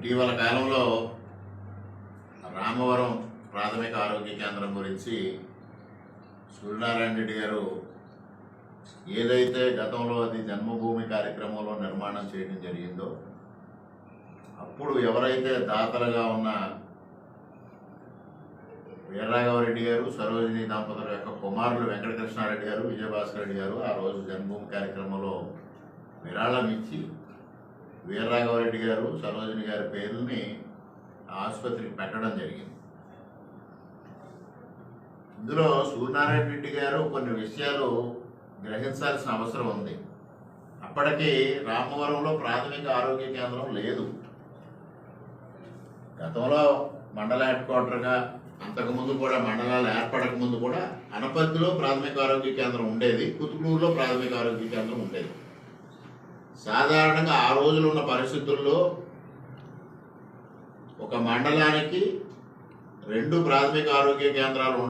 ఇటీవల కాలంలో రామవరం ప్రాథమిక ఆరోగ్య కేంద్రం గురించి సూర్యనారాయణ రెడ్డి గారు ఏదైతే గతంలో అది జన్మభూమి కార్యక్రమంలో నిర్మాణం చేయడం జరిగిందో అప్పుడు ఎవరైతే దాతలుగా ఉన్న వీరరాఘవరెడ్డి గారు సరోజిని దంపతుల యొక్క కుమారులు వెంకటకృష్ణారెడ్డి గారు విజయభాస్కర్ రెడ్డి గారు ఆ రోజు జన్మభూమి కార్యక్రమంలో విరాళం ఇచ్చి వీరరాఘవరెడ్డి గారు సరోజిని గారి పేర్లని ఆసుపత్రికి పెట్టడం జరిగింది. ఇందులో సూర్యనారాయణ రెడ్డి గారు కొన్ని విషయాలు గ్రహించాల్సిన అవసరం ఉంది. అప్పటికి రామవరంలో ప్రాథమిక ఆరోగ్య కేంద్రం లేదు. గతంలో మండల హెడ్ క్వార్టర్గా అంతకుముందు కూడా మండలాలు ఏర్పడక ముందు కూడా అనపర్తిలో ప్రాథమిక ఆరోగ్య కేంద్రం ఉండేది కుతుకూరులో ప్రాథమిక ఆరోగ్య కేంద్రం ఉండేది. సాధారణంగా ఆ రోజులు ఉన్న పరిస్థితుల్లో ఒక మండలానికి రెండు ప్రాథమిక ఆరోగ్య కేంద్రాలు